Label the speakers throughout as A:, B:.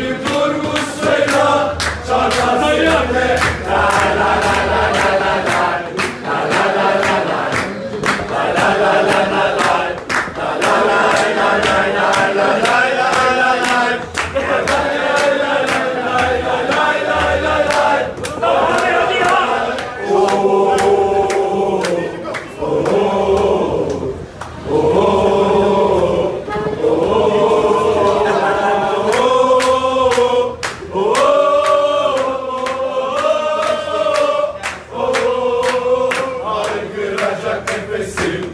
A: Happy birthday. Nefesim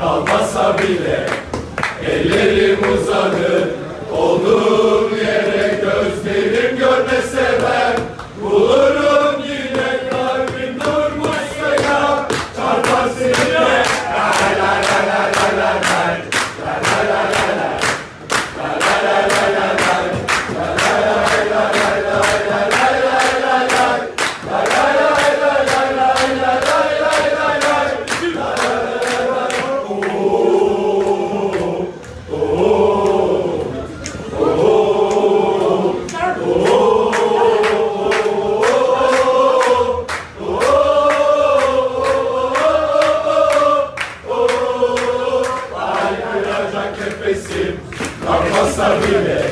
A: kalmasa bile Ellerim uzanır kalmasa bile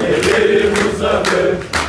A: Ellerim olduğum